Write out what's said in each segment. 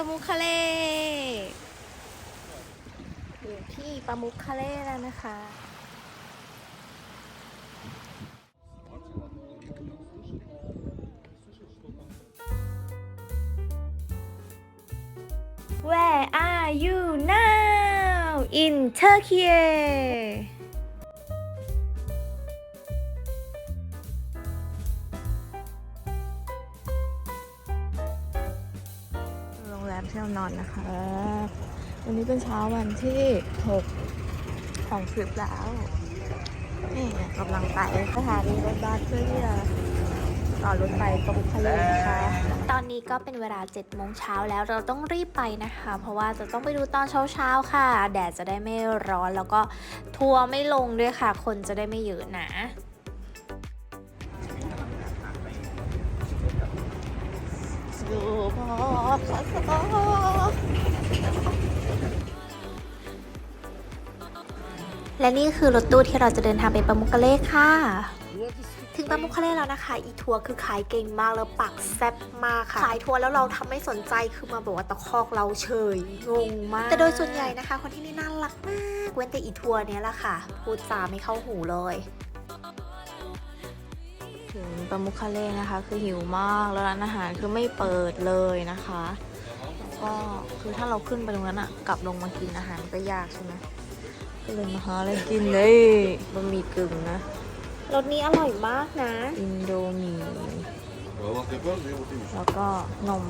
ามุคคาเลอยู่ที่ปามุคคาเลแล้วนะคะ Where are you now in Turkey ที่เรานอนนะคะ วันนี้เป็นเช้าวันที่ 6 ของทริปแล้ว นี่กำลังไปสถานีรถบัสเพื่อที่จะต่อรถไฟตรงทะเลนะคะตอนนี้ก็เป็นเวลา7โมงเช้าแล้วเราต้องรีบไปนะคะ เพราะว่าจะต้องไปดูตอนเช้าๆค่ะ แดดจะได้ไม่ร้อนแล้วก็ทัวร์ไม่ลงด้วยค่ะ คนจะได้ไม่เยอะนะ และนี่คือรถตู้ที่เราจะเดินทางไปปามุกเล่ค่ะ ถึงปามุกเล่แล้วนะคะ อีทัวร์คือขายเก่งมากแล้วปักแซ่บมากค่ะ ขายทัวร์แล้วเราทำไม่สนใจคือมาบอกว่าตะคอกเราเฉยงงมาก แต่โดยส่วนใหญ่นะคะ คนที่นี่น่ารักมาก เว้นแต่อีทัวร์เนี้ยแหละค่ะ พูดจาไม่เข้าหูเลย ถึงปามุคคาเล่นะคะ คือหิวมากแล้วร้านอาหารคือไม่เปิดเลยนะคะแล้วก็คือถ้าเราขึ้นไปตรงนั้นอะกลับลงมากินอาหารก็ยากใช่ไหมก็เลยมาหาอะไรกินเลยบะหมี่กึ่งนะรสนี้อร่อยมากนะ อินโดมี Valla yapıyoruz ya bu temiz. แล้วก็นม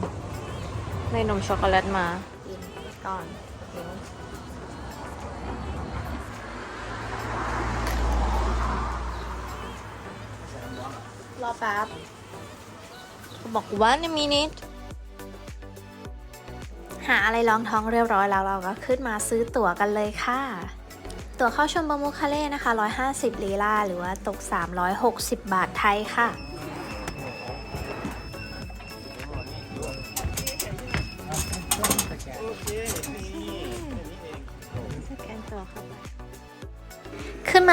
ในนมช็อกโกแลตมากินก่อนเดี๋ยว รอแป๊บบอกว่าในมินิทหาอะไรรองท้องเรียบร้อยแล้วเราก็ขึ้นมาซื้อตั๋วกันเลยค่ะ ตั๋วเข้าชมบามูคาเล่นะคะ 150ลีลาหรือว่าตก 360 บาทไทยค่ะ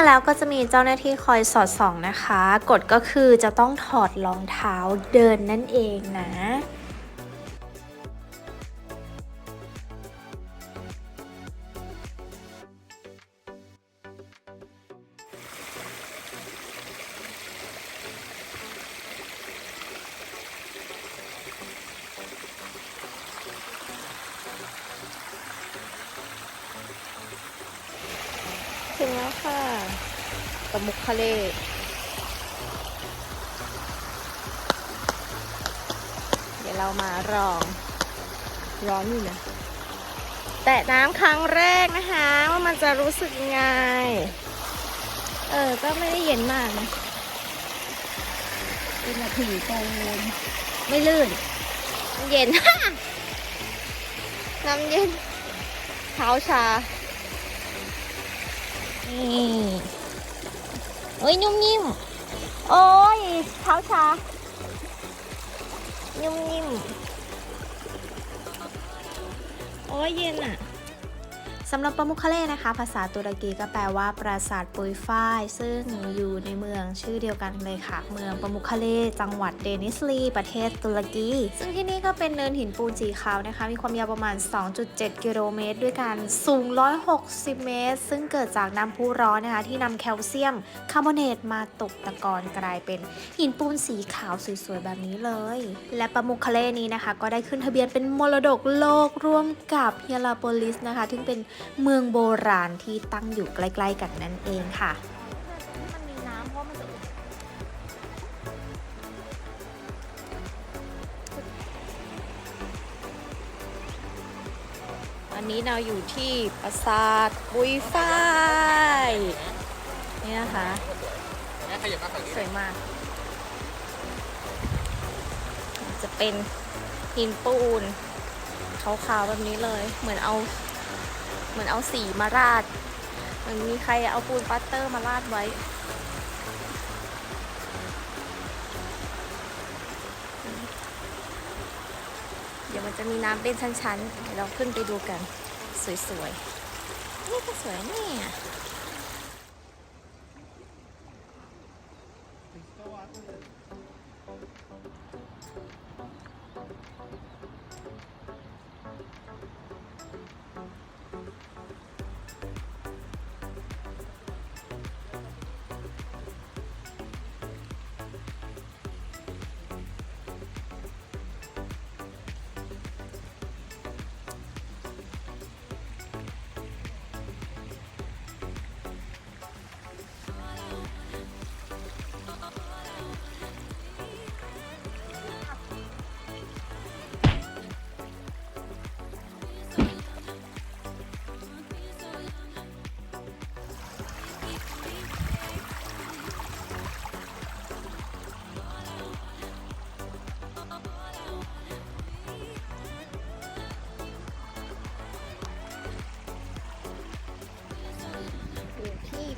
มาแล้วก็จะมีเจ้าหน้าที่คอยสอดส่องนะคะ กฎก็คือจะต้องถอดรองเท้าเดินนั่นเองนะ ปะมุกทะเลเดี๋ยวเรามาลอง ร้อนอยู่นะ แตะน้ำครั้งแรกนะคะ ว่ามันจะรู้สึกยังไง เออ ก็ไม่ได้เย็นมากนะเป็นนาทีโกนไม่ลื่นน้ำเย็น น้ำเย็นเท้าชา นี่ โอ้ยนุ่มนิ่ม โอ้ยเท้าชา นุ่มนิ่ม โอ้ยเย็นอะ สำหรับปามุคาเล่นะคะ ภาษาตุรกีก็แปลว่าปราสาทปุยฝ้าย ซึ่งอยู่ในเมืองชื่อเดียวกันเลยค่ะ เมืองปามุคาเล่จังหวัดเดนิสลี ประเทศตุรกี ซึ่งที่นี่ก็เป็นเนินหินปูนสีขาวนะคะ มีความยาวประมาณ 2.7 กิโลเมตร ด้วยกันสูง 160 เมตร ซึ่งเกิดจากน้ำพุร้อนนะคะ ที่นำแคลเซียมคาร์บอเนตมาตกตะกอนกลายเป็นหินปูนสีขาวสวยๆแบบนี้เลย และปามุคคาเล่นี้นะคะ ก็ได้ขึ้นทะเบียนเป็นมรดกโลกร่วมกับเฮียลาโปลิสนะคะซึ่งเป็นเมืองโบราณที่ตั้งอยู่ใกล้ ๆ กันนั่นเองค่ะันมีน้ำเพราะมันจะอันนี้เราอยู่ที่ปราสาทบุยฝ้ายนี่นะคะสวยมาก จะเป็นหินปูนขาวๆแบบนี้เลย เหมือนเอา มือนเอาสีมาราด เหมือนมีใครเอาปูนปัตเตอร์มาราดไว้ เดี๋ยวมันจะมีน้ำเป็นชั้นๆ เดี๋ยวเราขึ้นไปดูกัน สวยๆ นี่ก็สวยเนี่ย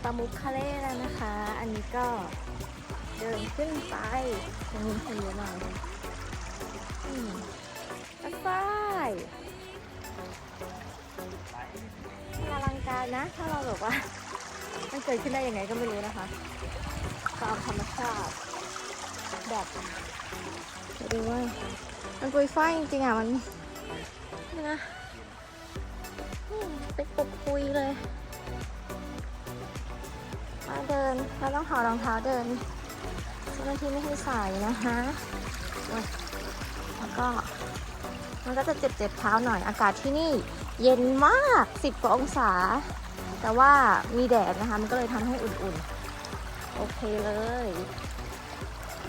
ปลามุกคาเล่แล้วนะคะ อันนี้ก็เดินขึ้นไปตรงนี้คนเยอะมากเลยอืมรถไฟอลังการนะ ถ้าเราแบบว่า มันเกิดขึ้นได้ยังไงก็ไม่รู้นะคะตามธรรมชาติแบบดูว่ามันปุยฝ้ายจริงๆอะมันนี่นะเป็นปกปุยเลย มาเดินเราต้องถอดรองเท้าเดินเจ้าหน้าที่ไม่ให้ใส่นะคะแล้วก็มันก็จะเจ็บเจ็บเท้าหน่อยอากาศที่นี่เย็นมาก10กว่าองศา แต่ว่ามีแดดนะคะ มันก็เลยทำให้อุ่นๆ โอเคเลย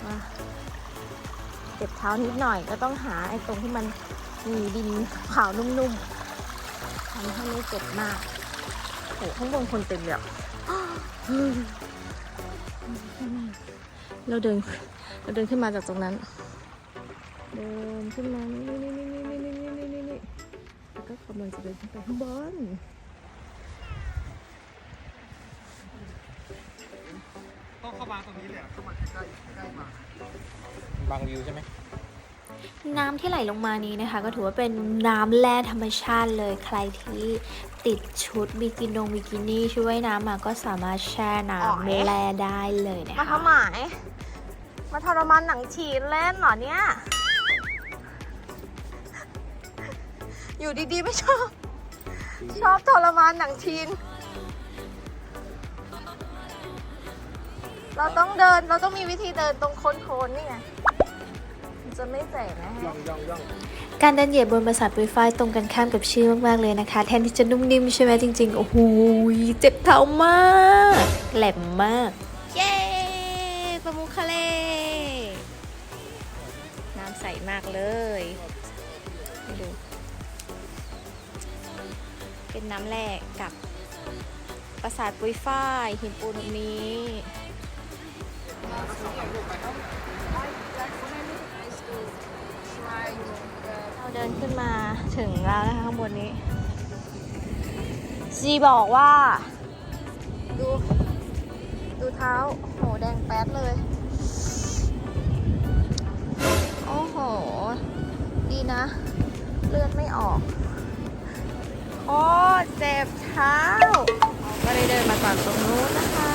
มาเจ็บเท้านิดหน่อยก็ต้องหาไอ้ตรงที่มันมีดินขาวนุ่มๆทำให้ไม่เจ็บมากโหข้างบนคนเต็มเลย เราเดิน เราเดินขึ้นมาจากตรงนั้น เดินขึ้นมา นี่นี่นี่นี่นี่นี่นี่นี่นี่แล้วก็กำลังจะเดินขึ้นไปข้างบนต้องเข้ามาตรงนี้เลยอะเข้ามาใกล้ๆใกล้ๆมาบางวิวใช่ไหม น้ำที่ไหลลงมานี้นะคะ ก็ถือว่าเป็นน้ำแร่ธรรมชาติเลยใครที่ติดชุดบิกินงบิกินี่ชุดว่ายน้ำมาก็สามารถแช่น้ำแร่ได้เลยนะคะมาทำหมายมาทรมานหนังฉีดเล่นเหรอเนี่ย อยู่ดีๆไม่ชอบ ชอบทรมานหนังชีน เราต้องเดินเราต้องมีวิธีเดินตรงโคนๆนี่ไง จะไม่เจ็บนะฮะย่องย่องย่องการเดินเหยียบบนปราสาทปุยฝ้ายตรงกันข้ามกับชื่อมาก ๆ เลยนะคะ แทนที่จะนุ่มนิ่มใช่ไหมจริง ๆ โอ้โหเจ็บเท้ามาก แหลมมาก เย้ปลามุคาเล่น้ำใสมากเลยให้ดู เป็นน้ำแร่กับปราสาทปุยฝ้ายหินปูนตรงนี้ เดินขึ้นมาถึงแล้วนะคะข้างบนนี้จีบอกว่า ดู ดูเท้าโหแดงแป๊ดเลย โอ้โห ดีนะ เลือดไม่ออก โอ้เจ็บเท้า ก็เลยเดินมาจากตรงนู้นนะคะ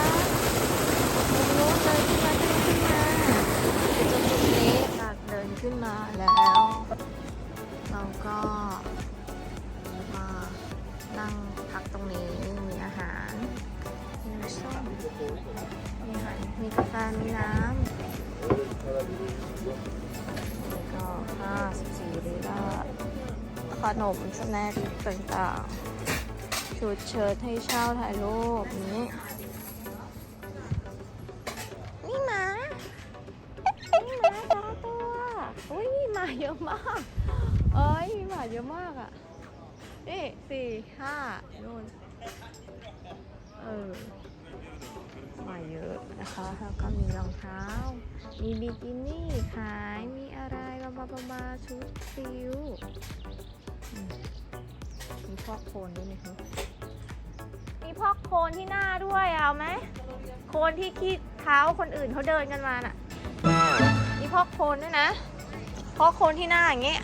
ตรงนู้นเลยขึ้นมาเดินขึ้นมาจนจุดนี้จากเดินขึ้นมาแล้ว เราก็มานั่งพักตรงนี้มีอาหารมีน้ำส้มมีอาหารมีกาแฟมีน้ำแล้วก็ห้าสิบสี่ลีลาขนมสแน็คต่างๆชุดเชิ้ตให้เช่าถ่ายรูปนี้ สี่ห้านู่นเออมาเยอะนะคะ แล้วก็มีรองเท้า มีบิกินี่ขาย มีอะไรบาบาบาบาชุดซิวมีพอกโคนด้วยนะคะมีพอกโคนที่หน้าด้วยเอาไหม โคนที่ขี้เท้าคนอื่นเขาเดินกันมาน่ะ มีพอกโคนด้วยนะพอกโคนที่หน้าอย่างเงี้ย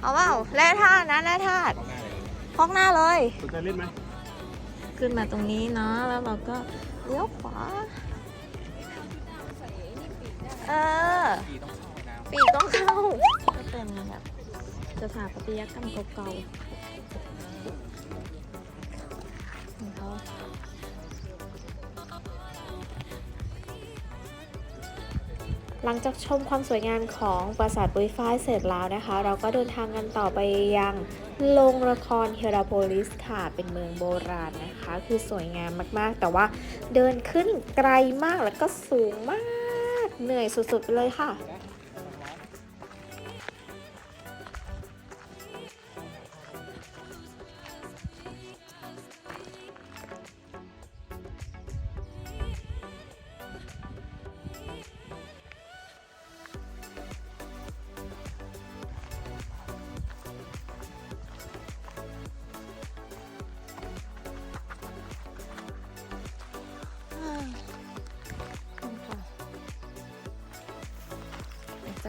เอาเปล่าแร่ธาตุนะแร่ธาตุ พอกหน้าเลย สนใจเล่นไหมขึ้นมาตรงนี้เนาะแล้วเราก็เลี้ยวขวา เออ ปีต้องเข้าน้ปีกต้องเข้า ก็เป็นแบบสถาปัตยกรรมเก่าๆของเขา หลังจากชมความสวยงามของปราสาทบุยฟ้ายเสร็จแล้วนะคะ เราก็เดินทางกันต่อไปยังโรงละครเฮราโพลิสค่ะ เป็นเมืองโบราณนะคะ คือสวยงามมากๆ แต่ว่าเดินขึ้นไกลมากแล้วก็สูงมาก เหนื่อยสุดๆเลยค่ะ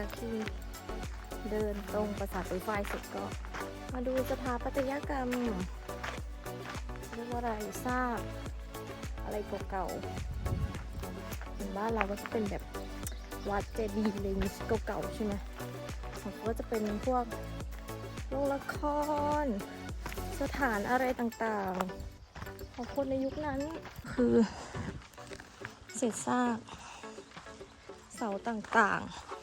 จากที่เดินตรงปราสาทปุยฝ้าเสร็จก็ มาดูสถาปัตยกรรมเรียกว่าอะไรซากอะไรเก่าๆเหมือนบ้านเราก็จะเป็นแบบวัดเจดีย์อะไรอย่างงี้เก่าๆใช่ไหมของเขาก็จะเป็นพวกโรงละคร สถานอะไรต่างๆ ของคนในยุคนั้นคือเศษซากเสาต่างๆ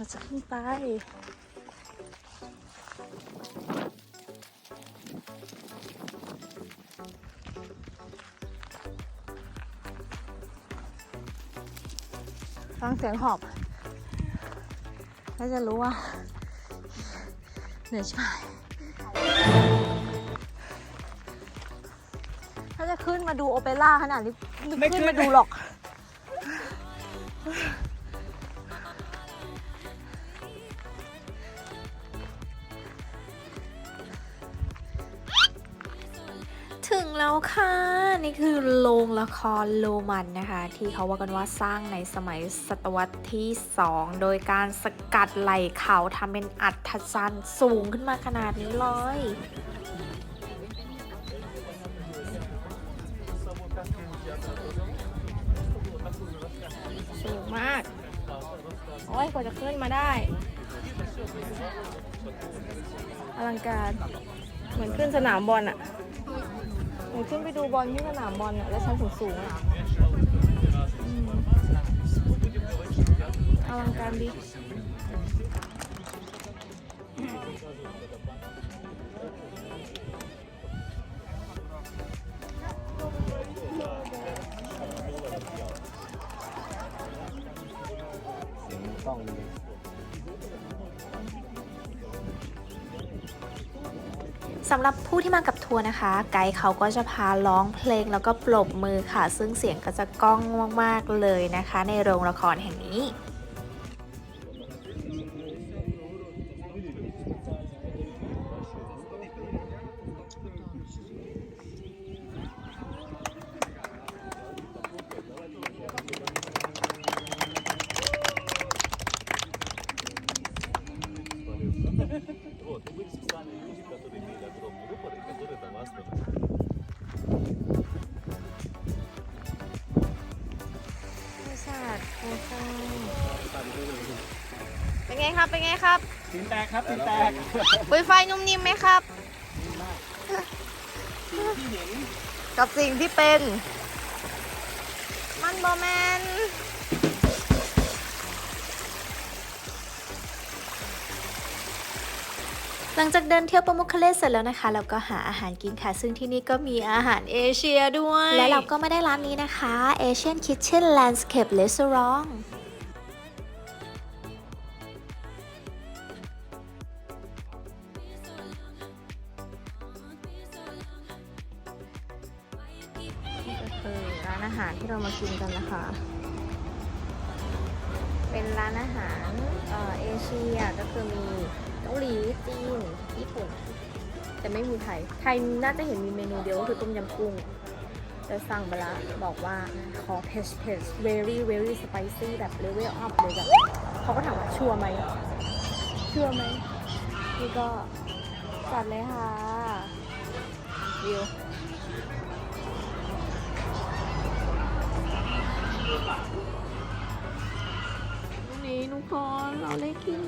เราจะขึ้นไปฟังเสียงหอบแล้วจะรู้ว่าเหนื่อยใช่ถ้าจะขึ้นมาดูโอเปร่าขนาดนี้ไม่ขึ้นมาดูหรอก แล้วค่ะ นี่คือโรงละครโรมันนะคะ ที่เขาว่ากันว่าสร้างในสมัยศตวรรษที่ 2 โดยการสกัดไหล่เขาทำเป็นอัฐจันทร์สูงขึ้นมาขนาดนี้เลยสูงมาก โอ้ยกว่าจะขึ้นมาได้ อลังการ เหมือนขึ้นสนามบอลอะ หนูขึ้นไปดูบอลที่สนามบอลอะแล้วชั้นสูงสูงๆอะอืมอลังการดีเสียงกล้องดี สำหรับผู้ที่มากับทัวร์นะคะ ไกด์เขาก็จะพาร้องเพลงแล้วก็ปรบมือค่ะ ซึ่งเสียงก็จะก้องมากๆเลยนะคะ ในโรงละครแห่งนี้ ครับ เป็นไงครับตีนแตกครับตีนแตกปุยไฟนุ่มนิ่มไหมครับ กับสิ่งที่เป็น มันบอแมนหลังจากเดินเที่ยวปามุคเคเลสเสร็จแล้วนะคะ เราก็หาอาหารกินค่ะ ซึ่งที่นี่ก็มีอาหารเอเชียด้วย และเราก็ไม่ได้ร้านนี้นะคะ Asian Kitchen Landscape Restaurant ชียก็คือมีเกาหลีจีนญี่ปุ่น แต่ไม่มีไทย ไทยน่าจะเห็นมีเมนูเดียวก็คือต้มยำกุ้งแต่สั่งไปล้วบอกว่าขอ p e ช p e ช very very spicy แบบ level up เลยแบบเขาก็ถามว่าชัวร์ไหมชัวร์ไหมนี่ก็จัดเลยค่ะวิว ทุกคนเราได้กิน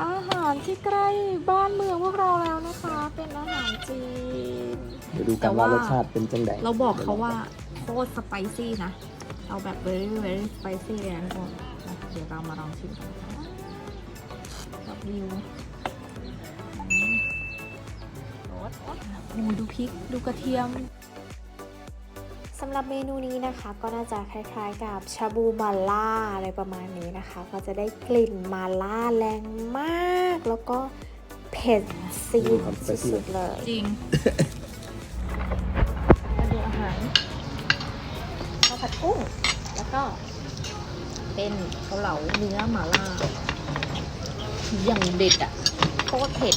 อาหารที่ใกล้บ้านเมืองพวกเราแล้วนะคะ เป็นอาหารจีน เดี๋ยวดูกันว่า รสชาติเป็นจังไดเราบอกเขาว่าโคตรสไปซี่นะ เอาแบบ very very spicy เลยนะทุกคนอะเดี๋ยวเรามาลองชิมกันนะคะกับวิวอืมโอ๊ยโอ๊ยโอ้ยดูพริก ดูกระเทียมสำหรับเมนูนี้นะคะ ก็น่าจะคล้ายๆ กับชาบูมาล่าอะไรประมาณนี้นะคะ ก็จะได้กลิ่นมาล่าแรงมาก แล้วก็เผ็ดซีดสุดๆเลย จริง มาดูอาหารข้าวผัดกุ้ง แล้วก็เป็นเกาเหลาเนื้อหมาล่า อย่างเด็ดอะโคตรเผ็ด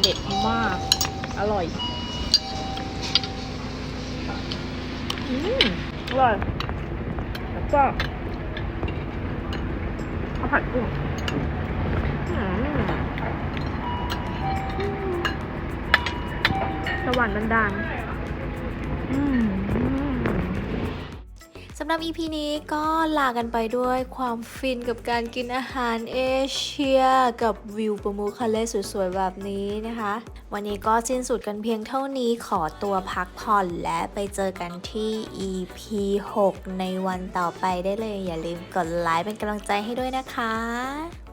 เด็ดมาก อร่อย อืมอร่อยแล้วก็ข้าวผัดกุ้งสวรรค์บันดาลอืมำหรับ EP นี้ก็ลากันไปด้วยความฟินกับการกินอาหารเอเชีย กับวิวประมูคาเล่สวยๆ แบบนี้นะคะ วันนี้ก็สิ้นสุดกันเพียงเท่านี้ขอตัวพักผ่อนและไปเจอกันที่ EP 6 ในวันต่อไปได้เลย อย่าลืมกดไลค์เป็นกำลังใจให้ด้วยนะคะ